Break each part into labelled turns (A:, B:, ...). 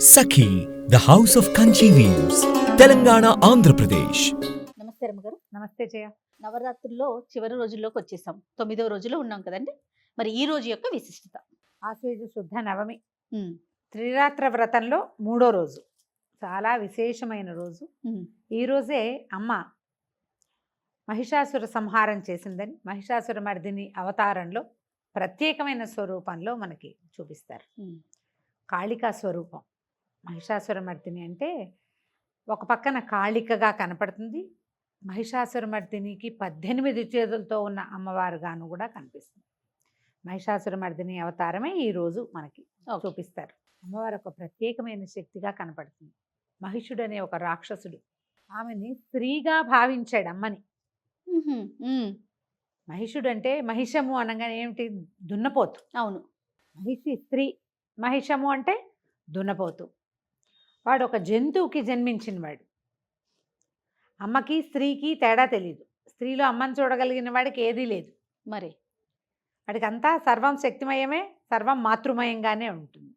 A: Sakhi the house of Kanchi weaves Telangana Andhra Pradesh.
B: నమస్తే రమ్మగారు.
C: నమస్తే జయ.
B: నవరాత్రుల్లో చివరి రోజుల్లోకి వచ్చేసాం. తొమ్మిదవ రోజులో ఉన్నాం కదండి. మరి ఈ రోజు యొక్క విశిష్టత?
C: ఆశ్వేజ శుద్ధ నవమి. త్రిరాత్ర వ్రతంలో మూడో రోజు. చాలా విశేషమైన రోజు. ఈ రోజే అమ్మ మహిషాసుర సంహారం చేసిందని మహిషాసుర మర్దిని అవతారంలో ప్రత్యేకమైన స్వరూపంలో మనకి చూపిస్తారు. కాళికా స్వరూపం. మహిషాసుర మర్దిని అంటే ఒక పక్కన కాళికగా కనపడుతుంది. మహిషాసుర మర్దినికి పద్దెనిమిది చేతులతో ఉన్న అమ్మవారుగాను కూడా కనిపిస్తుంది. మహిషాసుర మర్దిని అవతారమే ఈరోజు మనకి. చూపిస్తారు. అమ్మవారు ఒక ప్రత్యేకమైన శక్తిగా కనపడుతుంది. మహిషుడు అనే ఒక రాక్షసుడు. ఆమెని స్త్రీగా భావించాడు అమ్మని. మహిషుడు అంటే మహిషము అనగానే ఏమిటి? దున్నపోతు.
B: అవును.
C: మహిషి స్త్రీ. మహిషము అంటే దున్నపోతు. వాడు ఒక జంతువుకి జన్మించిన వాడు అమ్మకి స్త్రీకి తేడా తెలియదు స్త్రీలో అమ్మని చూడగలిగిన వాడికి ఏదీ లేదు.
B: మరి?
C: వాడికి అంతా సర్వం శక్తిమయమే సర్వం మాతృమయంగానే ఉంటుంది.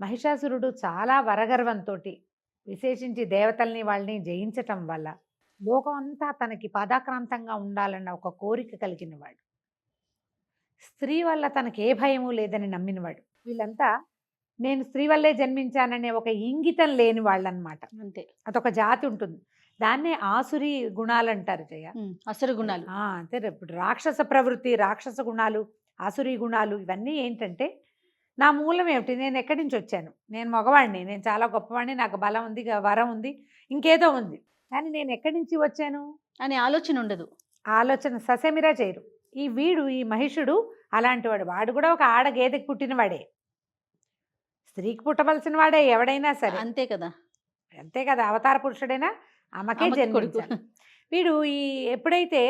C: మహిషాసురుడు చాలా వరగర్వంతో విశేషించి దేవతల్ని వాళ్ళని జయించటం వల్ల లోకం అంతా తనకి పాదాక్రాంతంగా ఉండాలన్న ఒక కోరిక కలిగినవాడు. స్త్రీ వల్ల తనకి ఏ భయము లేదని నమ్మినవాడు. వీళ్ళంతా నేను స్త్రీ వల్లే జన్మించాననే ఒక ఇంగితం లేని వాళ్ళనమాట.
B: అంతే.
C: అదొక జాతి ఉంటుంది. దాన్నే ఆసురి గుణాలు అంటారు జయ
B: అసలు గుణాలు.
C: ఇప్పుడు రాక్షస ప్రవృత్తి రాక్షస గుణాలు ఆసురీ గుణాలు ఇవన్నీ ఏంటంటే నా మూలం ఏమిటి? నేను ఎక్కడి నుంచి వచ్చాను? నేను మగవాడిని. నేను చాలా గొప్పవాడిని. నాకు బలం ఉంది గ- వరం ఉంది ఇంకేదో ఉంది. కానీ నేను ఎక్కడి నుంచి వచ్చాను?
B: అనే ఆలోచన ఉండదు.
C: ఆలోచన ససేమిరా చేయరు. ఈ వీడు ఈ మహిషుడు అలాంటి వాడు. వాడు కూడా ఒక ఆడ గేదెకి పుట్టినవాడే. స్త్రీకి పుట్టవలసిన వాడే ఎవడైనా సరే.
B: అంతే కదా.
C: అంతే కదా అవతార పురుషుడైనా ఆమెకే
B: అమ్మకి
C: జన్మించాడు వీడు ఈ ఎప్పుడైతే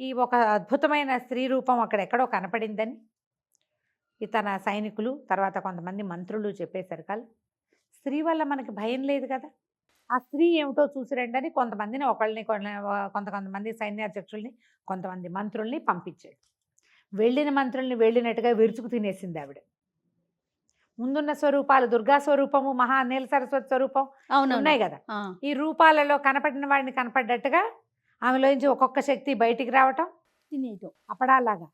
C: ఈ ఒక అద్భుతమైన స్త్రీ రూపం అక్కడ ఎక్కడో కనపడిందని ఈ తన సైనికులు తర్వాత కొంతమంది మంత్రులు చెప్పేసరికాలు స్త్రీ వల్ల మనకి భయం లేదు కదా. ఆ స్త్రీ ఏమిటో చూసి రండి అని కొంతమందిని ఒకళ్ళని కొంత కొంతమంది సైన్యాధ్యక్షుల్ని కొంతమంది మంత్రుల్ని పంపించాడు. వెళ్ళిన మంత్రుల్ని వెళ్ళినట్టుగా విరుచుకు తినేసింది ఆవిడ. ముందున్న స్వరూపాలు దుర్గా స్వరూపము మహా నీల సరస్వతి స్వరూపం ఉన్నాయి కదా. ఈ రూపాలలో కనపడిన వాడిని కనపడ్డట్టుగా ఆమెలోంచి ఒక్కొక్క శక్తి బయటికి రావటం అప్పడాలాగా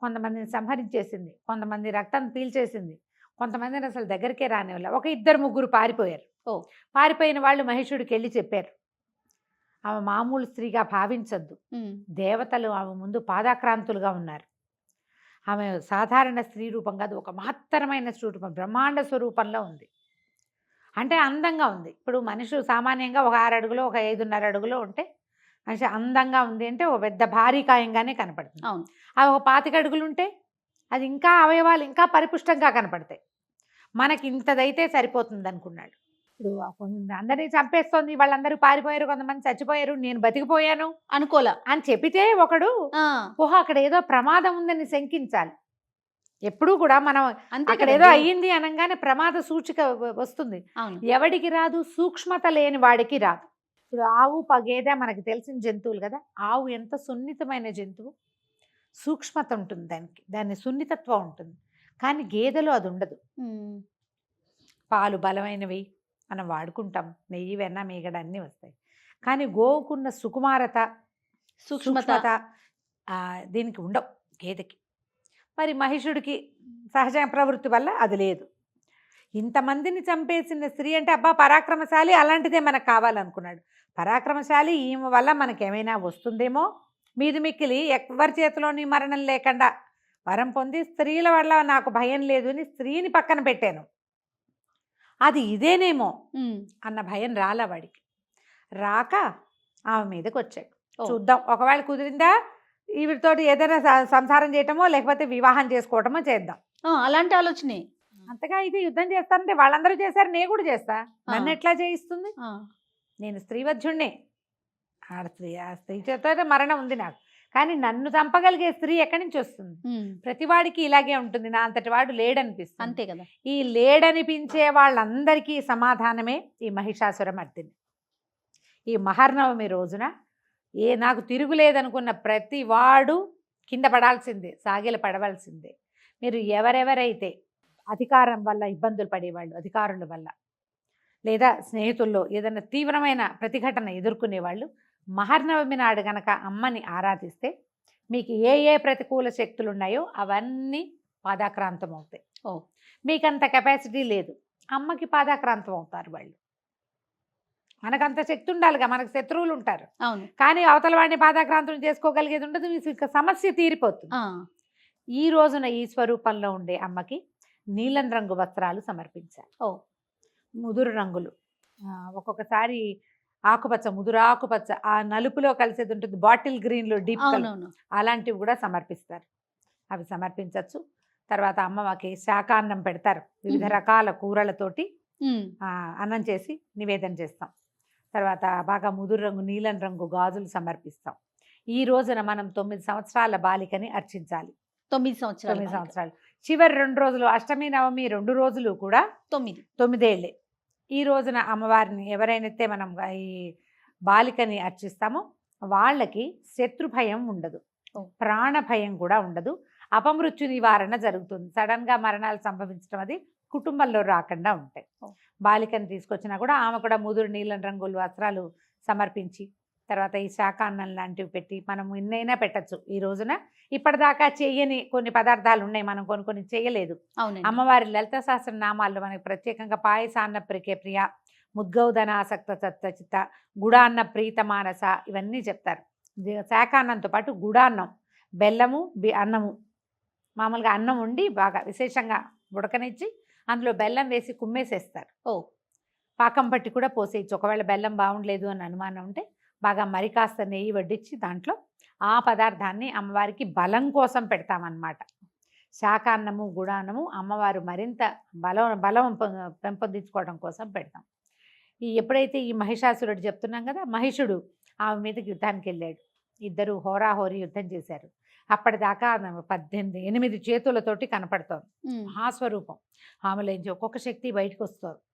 C: కొంతమందిని సంహరించేసింది కొంతమంది రక్తం పీల్చేసింది కొంతమందిని అసలు దగ్గరికే రానివ్వలే. ఒక ఇద్దరు ముగ్గురు పారిపోయారు.
B: ఓ.
C: పారిపోయిన వాళ్ళు మహిషుడికి వెళ్ళి చెప్పారు. ఆమె మామూలు స్త్రీగా భావించొద్దు. దేవతలు ఆమె ముందు పాదాక్రాంతులుగా ఉన్నారు. ఆమె సాధారణ స్త్రీ రూపం కాదు ఒక మహత్తరమైన స్వరూపం బ్రహ్మాండ స్వరూపంలో ఉంది. అంటే అందంగా ఉంది. ఇప్పుడు మనిషి సామాన్యంగా ఒక ఆరు అడుగులో ఒక ఐదున్నర అడుగులో ఉంటే మనిషి అందంగా ఉంది అంటే ఒక పెద్ద భారీ కాయంగానే కనపడుతుంది.
B: అవును.
C: అవి ఒక పాతిక అడుగులు ఉంటే అది ఇంకా అవయవాలు ఇంకా పరిపుష్టంగా కనపడతాయి. మనకి ఇంతదైతే సరిపోతుంది అనుకున్నాడు ఇప్పుడు అందరినీ చంపేస్తోంది వాళ్ళందరూ పారిపోయారు కొంతమంది చచ్చిపోయారు నేను బతికిపోయాను
B: అనుకోలా.
C: అని చెప్పితే ఒకడు ఓహో అక్కడ ఏదో ప్రమాదం ఉందని శంకించాలి. ఎప్పుడూ కూడా మనం
B: అంతే
C: అక్కడ. ఏదో అయ్యింది అనగానే ప్రమాద సూచిక వస్తుంది. ఎవడికి రాదు సూక్ష్మత లేని వాడికి రాదు. ఇప్పుడు ఆవు ప- గేదె మనకి తెలిసిన జంతువులు కదా ఆవు ఎంత సున్నితమైన జంతువు? సూక్ష్మత ఉంటుంది దానికి దాని సున్నితత్వం ఉంటుంది. కానీ గేదెలో అది ఉండదు. పాలు బలమైనవి మనం వాడుకుంటాం. నెయ్యి వెన్న మీగడ అన్నీ వస్తాయి. కానీ గోవుకున్న సుకుమారత
B: సూక్ష్మత.
C: దీనికి ఉండవు గేదెకి. మరి మహిషుడికి సహజ ప్రవృత్తి వల్ల అది లేదు. ఇంతమందిని చంపేసిన స్త్రీ అంటే అబ్బా పరాక్రమశాలి అలాంటిదే మనకు కావాలనుకున్నాడు. పరాక్రమశాలి ఈమె వల్ల మనకేమైనా వస్తుందేమో? మీది మిక్కిలి ఎవరి చేతిలోని మరణం లేకుండా వరం పొంది స్త్రీల వల్ల నాకు భయం లేదు అని స్త్రీని పక్కన పెట్టాను. అది ఇదేనేమో అన్న భయం రాలా వాడికి. రాక ఆమె మీదకి వచ్చాడు. చూద్దాం ఒకవేళ కుదిరిందా ఈవిడితోటి ఏదైనా సంసారం చేయటమో లేకపోతే వివాహం చేసుకోవటమో చేద్దాం.
B: అలాంటి ఆలోచనే.
C: అంతగా ఇది యుద్ధం చేస్తానంటే వాళ్ళందరూ చేశారు నేను కూడా చేస్తా. నన్ను ఎట్లా చేయిస్తుంది? నేను స్త్రీవధ్యుణ్ణే. ఆడ స్త్రీ ఆ స్త్రీ చేత మరణం ఉంది నాకు. కానీ నన్ను చంపగలిగే స్త్రీ ఎక్కడి నుంచి వస్తుంది? ప్రతివాడికి ఇలాగే ఉంటుంది. నా అంతటి వాడు లేడనిపిస్తుంది.
B: అంతే కదా.
C: ఈ లేడనిపించే వాళ్ళందరికీ సమాధానమే ఈ మహిషాసుర మర్దిని. ఈ మహర్నవమి రోజున ఏ నాకు తిరుగులేదనుకున్న ప్రతి వాడు కింద పడాల్సిందే సాగిల పడవలసిందే. మీరు ఎవరెవరైతే అధికారం వల్ల ఇబ్బందులు పడేవాళ్ళు అధికారుల వల్ల లేదా స్నేహితుల్లో ఏదైనా తీవ్రమైన ప్రతిఘటన ఎదుర్కొనే వాళ్ళు మహర్నవమి నాడు గనక అమ్మని ఆరాధిస్తే మీకు ఏ ఏ ప్రతికూల శక్తులు ఉన్నాయో అవన్నీ పాదాక్రాంతం అవుతాయి
B: ఓ.
C: మీకంత కెపాసిటీ లేదు. అమ్మకి పాదాక్రాంతం అవుతారు వాళ్ళు. మనకంత శక్తి ఉండాలిగా మనకు శత్రువులు ఉంటారు
B: అవును.
C: కానీ అవతల వాడిని పాదాక్రాంతం చేసుకోగలిగేది ఉండదు మీకు సమస్య తీరిపోతుంది. ఈ రోజున ఈ స్వరూపంలో ఉండే అమ్మకి నీలం రంగు వస్త్రాలు సమర్పించాలి.
B: ఓ.
C: ముదురు రంగులు. ఒక్కొక్కసారి ఆకుపచ్చ ముదురు ఆకుపచ్చ ఆ నలుపులో కలిసేది ఉంటుంది బాటిల్ గ్రీన్లో డీప్ అలాంటివి కూడా సమర్పిస్తారు. అవి సమర్పించవచ్చు తర్వాత అమ్మవారికి శాకాన్నం పెడతారు. వివిధ. రకాల కూరలతోటి అన్నం చేసి నివేదన చేస్తాం. తర్వాత బాగా ముదురు రంగు నీలం రంగు గాజులు సమర్పిస్తాం. ఈ రోజున మనం తొమ్మిది సంవత్సరాల బాలికని అర్చించాలి.
B: తొమ్మిది సంవత్సరాలు
C: తొమ్మిది సంవత్సరాలు. చివరి రెండు రోజులు అష్టమి నవమి రెండు రోజులు కూడా
B: తొమ్మిది.
C: తొమ్మిదేళ్ళే. ఈ రోజున అమ్మవారిని ఎవరైతే మనం ఈ బాలికని అర్చిస్తామో వాళ్ళకి శత్రు భయం ఉండదు. ప్రాణ భయం కూడా ఉండదు అపమృత్యు నివారణ జరుగుతుంది సడన్గా మరణాలు సంభవించడం అది కుటుంబంలో రాకుండా ఉంటాయి. బాలికని తీసుకొచ్చినా కూడా ఆమె కూడా ముదురు నీలం రంగులు వస్త్రాలు సమర్పించి తర్వాత ఈ శాకాన్నం లాంటివి పెట్టి మనం ఎన్నైనా పెట్టచ్చు. ఈ రోజున ఇప్పటిదాకా చెయ్యని కొన్ని పదార్థాలు ఉన్నాయి. మనం కొన్ని కొన్ని చేయలేదు అమ్మవారి లలిత సహస్ర నామాల్లో మనకి ప్రత్యేకంగా పాయసాన్న ప్రికే ప్రియ ముద్గౌదన ఆసక్త చిత్త గుడాన్న ప్రీత మానస ఇవన్నీ చెప్తారు. శాకాన్నంతో పాటు గుడాన్నం బెల్లము బి అన్నము. మామూలుగా అన్నం ఉండి బాగా విశేషంగా ఉడకనిచ్చి అందులో బెల్లం వేసి కుమ్మేసేస్తారు.
B: ఓ.
C: పాకం పట్టి కూడా పోసేయచ్చు. ఒకవేళ బెల్లం బాగుండలేదు అని అనుమానం ఉంటే బాగా మరి కాస్త నెయ్యి వడ్డించి దాంట్లో ఆ పదార్థాన్ని అమ్మవారికి బలం కోసం పెడతామన్నమాట. శాకాన్నము గుడాన్నము అమ్మవారు మరింత బలం బలం పెంపొందించుకోవడం కోసం పెడతాం. ఈ ఎప్పుడైతే ఈ మహిషాసురుడు చెప్తున్నాం కదా మహిషుడు ఆమె మీదకి యుద్ధానికి వెళ్ళాడు. ఇద్దరు హోరాహోరీ యుద్ధం చేశారు. అప్పటిదాకా పద్దెనిమిది ఎనిమిది చేతులతోటి కనపడుతోంది. మహాస్వరూపం. ఆమెలోంచి ఒక్కొక్క శక్తి బయటకు వస్తుంది
B: ఉమ్,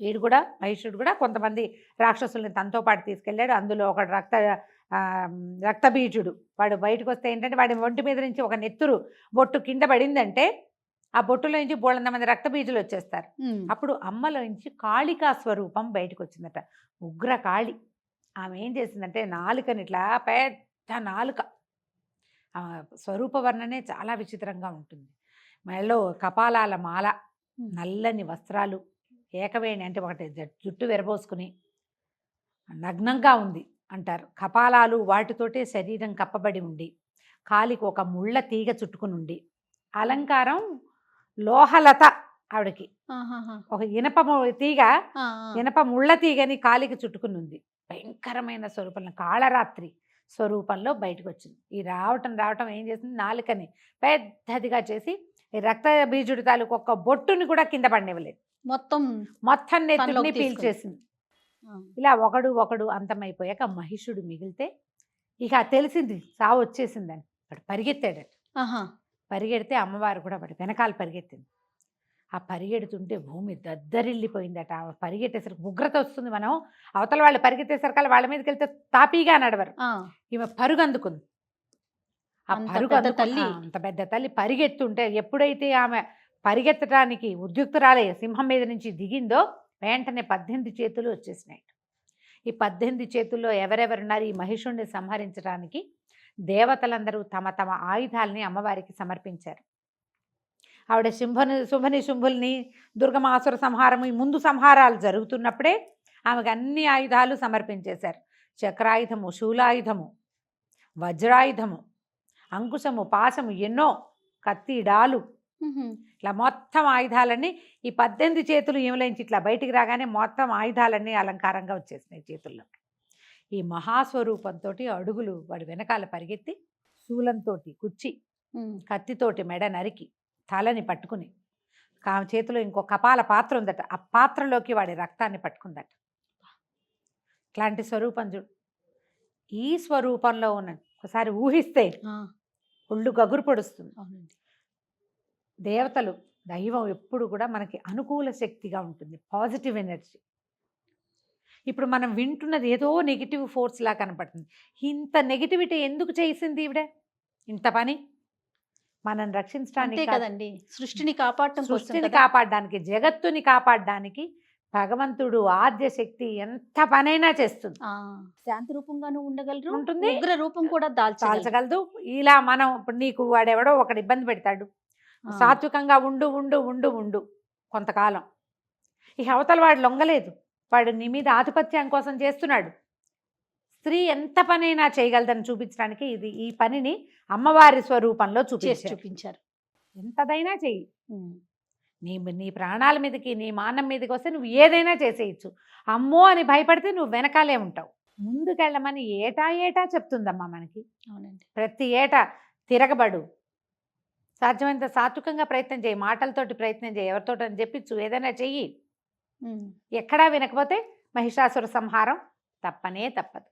C: వీడు కూడా మహిషుడు కూడా కొంతమంది రాక్షసుల్ని తనతో పాటు తీసుకెళ్ళాడు. అందులో ఒక రక్త రక్తబీజుడు. వాడు బయటకు వస్తే ఏంటంటే వాడి ఒంటి మీద నుంచి ఒక నెత్తురు బొట్టు కింద పడిందంటే ఆ బొట్టులో నుంచి బోళ్ళంత మంది రక్తబీజులు వచ్చేస్తారు. అప్పుడు అమ్మలోంచి కాళికా స్వరూపం బయటకు వచ్చిందట ఉగ్ర కాళి. ఆమె ఏం చేసిందంటే నాలుకని ఇట్లా పెద్ద నాలుక. స్వరూప వర్ణనే చాలా విచిత్రంగా ఉంటుంది. మెడలో కపాలాల మాల. నల్లని వస్త్రాలు. ఏకవేణి అంటే ఒకటి జుట్టు విరబోసుకుని నగ్నంగా ఉంది అంటారు. కపాలాలు వాటితోటే శరీరం కప్పబడి ఉండి కాలికి ఒక ముళ్ళ తీగ చుట్టుకుని ఉండి అలంకారం లోహలత ఆవిడకి. ఒక ఇనప తీగ. ఇనప ముళ్ళ తీగని కాలికి చుట్టుకుని ఉంది. భయంకరమైన స్వరూపంలో కాళరాత్రి స్వరూపంలో బయటకు వచ్చింది ఈ రావటం రావటం ఏం చేసింది? నాలుకని పెద్దదిగా చేసి ఈ రక్త బీజుడి తాలూకు ఒక్క బొట్టుని కూడా కింద పడినివ్వలేదు.
B: మొత్తం
C: మొత్తం నెత్తుని. పీల్చేసింది.
B: ఆ,
C: ఇలా ఒకడు ఒకడు అంతమైపోయాక మహిషుడు మిగిలితే ఇక తెలిసింది సావు వచ్చేసిందని. వాడు పరిగెత్తాడట. పరిగెడితే అమ్మవారు కూడా వాడి వెనకాల పరిగెత్తింది. ఆ పరిగెడుతుంటే భూమి దద్దరిల్లిపోయిందట. ఆమె పరిగెట్టేసరికి ఉగ్రత వస్తుంది మనం. అవతల వాళ్ళు పరిగెత్తేసరికి వాళ్ళ మీదకి వెళ్తే తాపీగా నడవరు.
B: ఆ,
C: ఈమె పరుగు అందుకుంది. ఆ పరుగు
B: తల్లి.
C: ఆ, అంత పెద్ద తల్లి పరిగెత్తుంటే ఎప్పుడైతే ఆమె పరిగెత్తడానికి ఉద్యుక్తురాలే సింహం మీద నుంచి దిగిందో వెంటనే పద్దెనిమిది చేతులు వచ్చేసినాయి. ఈ పద్దెనిమిది చేతుల్లో ఎవరెవరున్నారు ఈ మహిషుణ్ణి సంహరించడానికి దేవతలందరూ తమ తమ ఆయుధాలని అమ్మవారికి సమర్పించారు. ఆవిడ శుంభని శుంభని శుంభుల్ని దుర్గమాసుర సంహారం ఈ ముందు సంహారాలు జరుగుతున్నప్పుడే ఆమెకు అన్ని ఆయుధాలు సమర్పించేశారు. చక్రాయుధము శూలాయుధము వజ్రాయుధము అంకుశము పాశము ఎన్నో కత్తి డాలు ఇట్లా మొత్తం ఆయుధాలన్నీ ఈ పద్దెనిమిది చేతులు ఏమిలేంచి ఇట్లా బయటికి రాగానే మొత్తం ఆయుధాలన్నీ అలంకారంగా వచ్చేసినాయి చేతుల్లో. ఈ మహాస్వరూపంతో అడుగులు వాడి వెనకాల పరిగెత్తి శూలంతో కుచ్చి. కత్తితోటి మెడ నరికి తలని పట్టుకుని కా చేతిలో ఇంకో కపాల పాత్ర ఉందట ఆ పాత్రలోకి వాడి రక్తాన్ని పట్టుకుందట. ఇట్లాంటి స్వరూపం చూడు. ఈ స్వరూపంలో ఉన్న ఒకసారి ఊహిస్తే ఒళ్ళు గగురు పొడుస్తుంది.
B: అవునండి.
C: దేవతలు దైవం ఎప్పుడు కూడా మనకి అనుకూల శక్తిగా ఉంటుంది పాజిటివ్ ఎనర్జీ. ఇప్పుడు మనం వింటున్నది ఏదో నెగిటివ్ ఫోర్స్ లా కనపడుతుంది. ఇంత నెగిటివిటీ ఎందుకు చేసింది ఈవిడ? ఇంత పని? మనం రక్షించడానికి కాదు.
B: కదండి. సృష్టిని కాపాడటం
C: సృష్టిని. కాపాడడానికి జగత్తుని కాపాడడానికి భగవంతుడు ఆద్య శక్తి ఎంత పనైనా చేస్తుంది.
B: శాంతి రూపంగాను ఉండగలరు
C: ఉంటుంది.
B: ఉగ్ర రూపం కూడా దాల్చగలరు.
C: చాల్చగలదు ఇలా మనం ఇప్పుడు నీకు వాడెవడో ఒకడు ఇబ్బంది పెడతాడు. సాత్వికంగా ఉండు ఉండు ఉండు ఉండు కొంతకాలం. ఈ అవతల వాడు లొంగలేదు. వాడు నీ మీద ఆధిపత్యం కోసం చేస్తున్నాడు. స్త్రీ ఎంత పనైనా చేయగలదని చూపించడానికి ఇది ఈ పనిని అమ్మవారి స్వరూపంలో
B: చేసి
C: చూపించారు. ఎంతదైనా చెయ్యి. నీ నీ ప్రాణాల మీదకి నీ మానం మీదకి వస్తే నువ్వు ఏదైనా చేసేయచ్చు. అమ్మో అని భయపడితే నువ్వు వెనకాలే ఉంటావు. ముందుకెళ్ళమని ఏటా ఏటా చెప్తుందమ్మా మనకి.
B: అవునండి.
C: ప్రతి ఏటా తిరగబడు. సాధ్యమైనంత సాత్వికంగా ప్రయత్నం చేయి మాటలతోటి ప్రయత్నం చేయి ఎవరితోటి అని చెప్పించు ఏదైనా చెయ్యి. ఎక్కడా వినకపోతే మహిషాసుర సంహారం తప్పనే తప్పదు.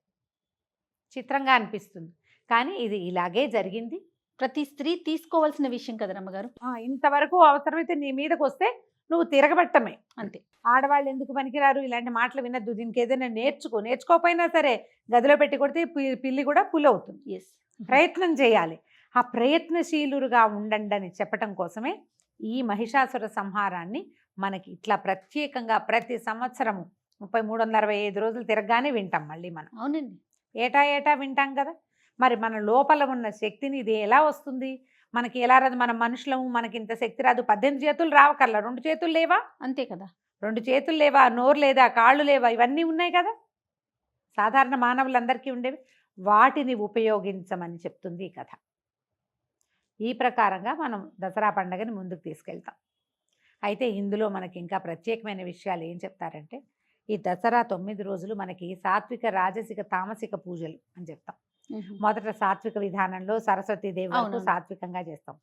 C: చిత్రంగా అనిపిస్తుంది. కానీ ఇది ఇలాగే జరిగింది.
B: ప్రతి స్త్రీ తీసుకోవాల్సిన విషయం కదా రమ్మగారు?
C: ఆ, ఇంతవరకు అవసరమైతే నీ మీదకి వస్తే నువ్వు తిరగబట్టమే.
B: అంతే.
C: ఆడవాళ్ళు ఎందుకు పనికిరారు? ఇలాంటి మాటలు వినద్దు. దీనికి ఏదైనా నేర్చుకో. నేర్చుకోకపోయినా సరే గదిలో పెట్టి కొడితే పిల్లి కూడా పులి అవుతుంది
B: ఎస్
C: ప్రయత్నం చేయాలి. ఆ ప్రయత్నశీలురుగా ఉండండి అని చెప్పటం కోసమే ఈ మహిషాసుర సంహారాన్ని మనకి ఇట్లా ప్రత్యేకంగా ప్రతి సంవత్సరము ముప్పై మూడు వందల అరవై ఐదు రోజులు తిరగగానే వింటాం మళ్ళీ మనం.
B: అవునండి.
C: ఏటా ఏటా వింటాం కదా! మరి మన లోపల ఉన్న శక్తిని ఇది ఎలా వస్తుంది? మనకి ఎలా రాదు? మన మనుషులము మనకి ఇంత శక్తి రాదు. పద్దెనిమిది చేతులు రావకల్లా? రెండు చేతులు లేవా?
B: అంతే కదా!
C: రెండు చేతులు లేవా? నోరు లేదా? కాళ్ళు లేవా? ఇవన్నీ ఉన్నాయి కదా! సాధారణ మానవులందరికీ ఉండేవి. వాటిని ఉపయోగించమని చెప్తుంది ఈ కథ. ఈ ప్రకారంగా మనం దసరా పండుగని ముందుకు తీసుకెళ్తాం అయితే ఇందులో మనకి ఇంకా ప్రత్యేకమైన విషయాలు ఏం చెప్తారంటే ఈ దసరా తొమ్మిది రోజులు మనకి సాత్విక రాజసిక తామసిక పూజలు అని చెప్తాం. మొదట సాత్విక విధానంలో సరస్వతి దేవి వరకు. సాత్వికంగా చేస్తాం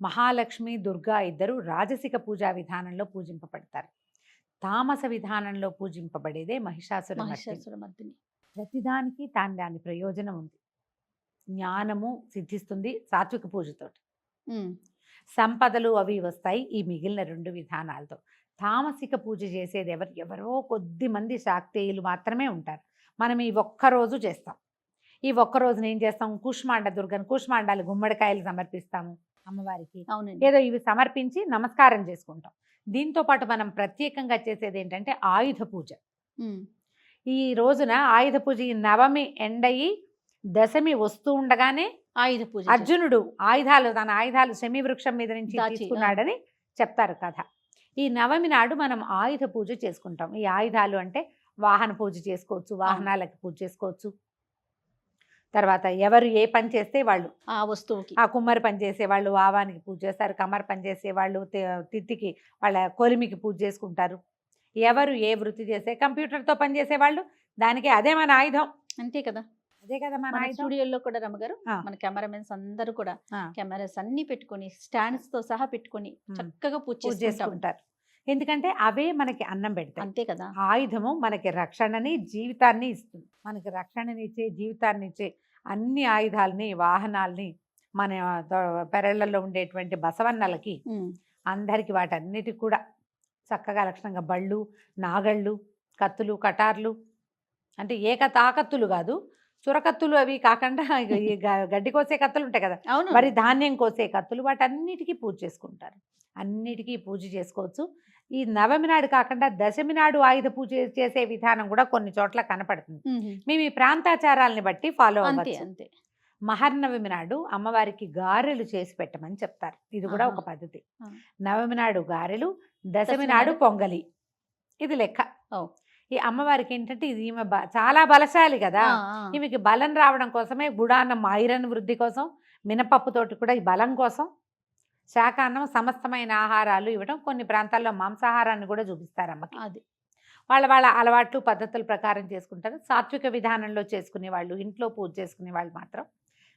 C: మహాలక్ష్మి దుర్గా ఇద్దరు రాజసిక పూజా విధానంలో పూజింపబడతారు తామస విధానంలో పూజింపబడేదే మహిషాసుర మర్దిని.
B: మహిషాసుర మర్దిని
C: ప్రతిదానికి దాని దాని ప్రయోజనం ఉంది జ్ఞానము సిద్ధిస్తుంది సాత్విక పూజతోటి. సంపదలు అవి వస్తాయి ఈ మిగిలిన రెండు విధానాలతో. తామసిక పూజ చేసేది ఎవరు? ఎవరో కొద్ది మంది శాక్తేయులు మాత్రమే ఉంటారు. మనం ఈ ఒక్కరోజు చేస్తాం. ఈ ఒక్క రోజున ఏం చేస్తాం? కూష్మాండ దుర్గను కూష్మాండాలు గుమ్మడికాయలు సమర్పిస్తాము. అమ్మవారికి
B: అవునండి.
C: ఏదో ఇవి సమర్పించి నమస్కారం చేసుకుంటాం. దీంతో పాటు మనం ప్రత్యేకంగా చేసేది ఏంటంటే ఆయుధ పూజ. ఈ రోజున ఆయుధ పూజ ఈ నవమి ఎండయి దశమి వస్తూ ఉండగానే
B: ఆయుధ పూజ
C: అర్జునుడు ఆయుధాలు తన ఆయుధాలు శమి వృక్షం మీద నుంచి. తీసుకున్నాడని చెప్తారు కథ. ఈ నవమి నాడు మనం ఆయుధ పూజ చేసుకుంటాం. ఈ ఆయుధాలు అంటే వాహన పూజ చేసుకోవచ్చు వాహనాలకి పూజ చేసుకోవచ్చు. తర్వాత ఎవరు ఏ పని చేస్తే వాళ్ళు
B: ఆ వస్తువుకి.
C: ఆ కుమ్మరి పని చేసే వాళ్ళు ఆవానికి పూజ చేస్తారు కమ్మరి పని చేసే వాళ్ళు తిత్తికి వాళ్ళ కొలిమికి పూజ చేసుకుంటారు. ఎవరు ఏ వృత్తి చేసే కంప్యూటర్తో పని చేసే వాళ్ళు దానికి అదే మన ఆయుధం.
B: అంతే కదా.
C: అదే కదా మన
B: స్టూడియోలో కూడా రమ్మగారు. మన కెమెరామెన్స్ అందరూ కూడా. కెమెరాస్ అన్ని పెట్టుకొని స్టాండ్స్తో సహా పెట్టుకొని. చక్కగా పూజ
C: చేసుకుంటారు. ఎందుకంటే అవే మనకి అన్నం పెడతాయి.
B: అంతే కదా.
C: ఆయుధము మనకి రక్షణని జీవితాన్ని ఇస్తుంది. మనకి రక్షణని ఇచ్చే జీవితాన్ని ఇచ్చే అన్ని ఆయుధాలని వాహనాల్ని మన పెరళ్ళల్లో ఉండేటువంటి బసవన్నలకి అందరికి వాటన్నిటికి కూడా చక్కగా లక్షణంగా బళ్ళు నాగళ్ళు కత్తులు కటార్లు అంటే ఏక తాకత్తులు కాదు చురకత్తులు అవి కాకుండా ఇగ ఈ గ- గడ్డి కోసే కత్తులు ఉంటాయి కదా.
B: అవును.
C: మరి ధాన్యం కోసే కత్తులు వాటన్నిటికీ పూజ చేసుకుంటారు. అన్నిటికీ పూజ చేసుకోవచ్చు. ఈ నవమి నాడు కాకుండా దశమి నాడు ఆయుధ పూజ చేసే విధానం కూడా కొన్ని చోట్ల కనపడుతుంది. మేము. ఈ ప్రాంతాచారాలని బట్టి ఫాలో
B: అంతే
C: అవ్వచ్చు
B: అంతే.
C: మహర్నవమి నాడు అమ్మవారికి గారెలు చేసి పెట్టమని చెప్తారు. ఇది కూడా ఒక
B: ఆహా.
C: పద్ధతి.
B: ఆ.
C: నవమి నాడు గారెలు దశమి
B: దశమి
C: నాడు
B: నాడు
C: పొంగలి. ఇది లెక్క.
B: ఓ.
C: ఈ అమ్మవారికి ఏంటంటే ఇది ఈమె చాలా బలశాలి కదా. ఈమెకి బలం రావడం కోసమే గుడాన్నం ఐరన్ వృద్ధి కోసం మినపప్పుతోటి కూడా ఈ బలం కోసం శాకాన్నం సమస్తమైన ఆహారాలు ఇవ్వడం కొన్ని ప్రాంతాల్లో మాంసాహారాన్ని కూడా చూపిస్తారు అమ్మకి.
B: అది.
C: వాళ్ళ వాళ్ళ అలవాట్లు పద్ధతుల ప్రకారం చేసుకుంటారు. సాత్విక విధానంలో చేసుకునే వాళ్ళు ఇంట్లో పూజ చేసుకునే వాళ్ళు మాత్రం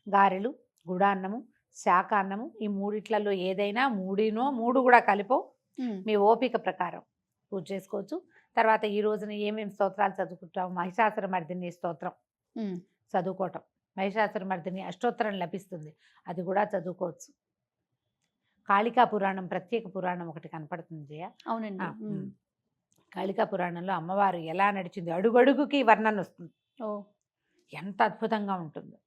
C: గారెలు గుడాన్నము శాకాన్నము ఈ మూడిట్లలో ఏదైనా మూడినో మూడు కూడా కలిపో మీ ఓపిక ప్రకారం పూజ చేసుకోవచ్చు. తర్వాత ఈ రోజున ఏమేమి స్తోత్రాలు చదువుకుంటాం మహిషాసుర మర్దిని స్తోత్రం. చదువుకోవటం. మహిషాసుర మర్దిని అష్టోత్తరం లభిస్తుంది. అది కూడా చదువుకోవచ్చు. కాళికా పురాణం ప్రత్యేక పురాణం ఒకటి కనపడుతుంది జయ.
B: అవునండి.
C: కాళికా పురాణంలో అమ్మవారు ఎలా నడిచింది? అడుగడుగుకి వర్ణన వస్తుంది.
B: ఓ!
C: ఎంత అద్భుతంగా ఉంటుందో.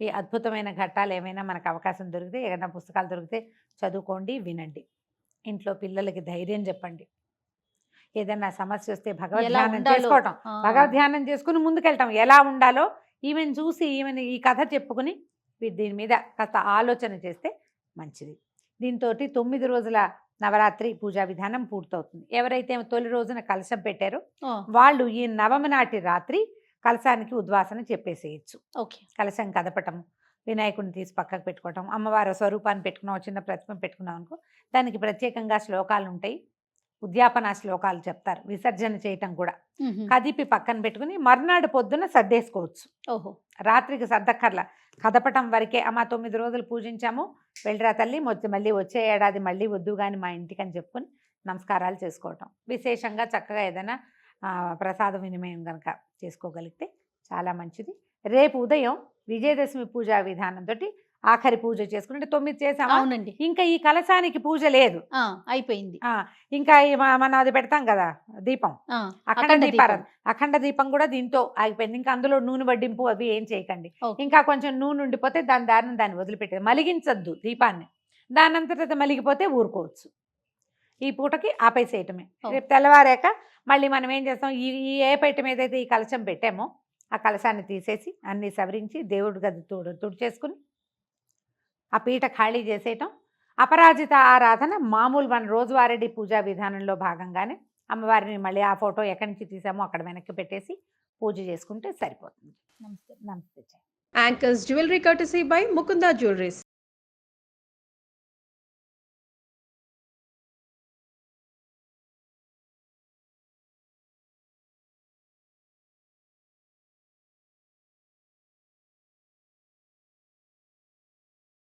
C: ఈ అద్భుతమైన ఘట్టాలు ఏమైనా మనకు అవకాశం దొరికితే ఏదైనా పుస్తకాలు దొరికితే చదువుకోండి వినండి. ఇంట్లో పిల్లలకి ధైర్యం చెప్పండి. ఏదైనా సమస్య వస్తే భగవద్
B: ఎలా
C: ధ్యానం
B: ఉండాలో.
C: చేసుకోవటం.
B: ఆ.
C: భగవద్ ధ్యానం చేసుకుని ముందుకెళ్ళటం ఎలా ఉండాలో ఈమెను చూసి ఈమెను ఈ కథ చెప్పుకుని దీని మీద కాస్త ఆలోచన చేస్తే మంచిది. దీంతో తొమ్మిది రోజుల నవరాత్రి పూజా విధానం పూర్తవుతుంది. ఎవరైతే తొలి రోజున కలశం పెట్టారో వాళ్ళు ఈ నవమి నాటి రాత్రి కలశానికి ఉద్వాసన చెప్పేసేయచ్చు.
B: ఓకే.
C: కలశం కదపటం వినాయకుడిని తీసి పక్కకు పెట్టుకోవటం అమ్మవారి స్వరూపాన్ని పెట్టుకున్నాం చిన్న ప్రతిమ పెట్టుకున్నాం అనుకో దానికి ప్రత్యేకంగా శ్లోకాలు ఉంటాయి. ఉద్యాపన శ్లోకాలు చెప్తారు విసర్జన చేయటం కూడా. కదిపి పక్కన పెట్టుకుని మర్నాడు పొద్దున సర్దేసుకోవచ్చు.
B: ఓహో.
C: రాత్రికి సర్దక్కర్ల. కదపటం వరకే అమ్మ తొమ్మిది రోజులు పూజించాము వెళ్ళిరా తల్లి మొత్తం మళ్ళీ వచ్చే ఏడాది మళ్ళీ వద్దు కానీ మా ఇంటికి అని చెప్పుకొని నమస్కారాలు చేసుకోవటం. విశేషంగా చక్కగా ఏదైనా ప్రసాద వినిమయం కనుక చేసుకోగలిగితే చాలా మంచిది. రేపు ఉదయం విజయదశమి పూజా విధానంతో ఆఖరి పూజ చేసుకుని అంటే తొమ్మిది చేసామా?
B: అవునండి.
C: ఇంకా ఈ కలశానికి పూజ లేదు.
B: అయిపోయింది.
C: ఇంకా మనం అది పెడతాం కదా దీపం. అఖండ దీపారాధన.
B: దీపం.
C: అఖండ దీపం కూడా దీంతో ఆగిపోయింది ఇంకా అందులో నూనె వడ్డింపు అవి ఏం చేయకండి. ఇంకా కొంచెం నూనె ఉండిపోతే దాని దారిని దాన్ని వదిలిపెట్టేది మలిగించద్దు దీపాన్ని. దాని అంతటా మలిగిపోతే ఊరుకోవచ్చు. ఈ పూటకి ఆపేసేయటమే. రేపు తెల్లవారాక మళ్ళీ మనం ఏం చేస్తాం? ఈ ఈ ఏ పీఠం ఏదైతే ఈ కలశం పెట్టామో ఆ కలశాన్ని తీసేసి అన్ని సవరించి దేవుడి గది తుడు తుడిచేసుకుని ఆ పీట ఖాళీ చేసేయటం. అపరాజిత ఆరాధన మామూలు మన రోజువారీ పూజా విధానంలో భాగంగానే అమ్మవారిని మళ్ళీ ఆ ఫోటో ఎక్కడి నుంచి తీసామో అక్కడ వెనక్కి పెట్టేసి పూజ చేసుకుంటే సరిపోతుంది.
B: నమస్తే.
C: నమస్తే
D: Anchors Jewelry courtesy by Mukunda Jewelries.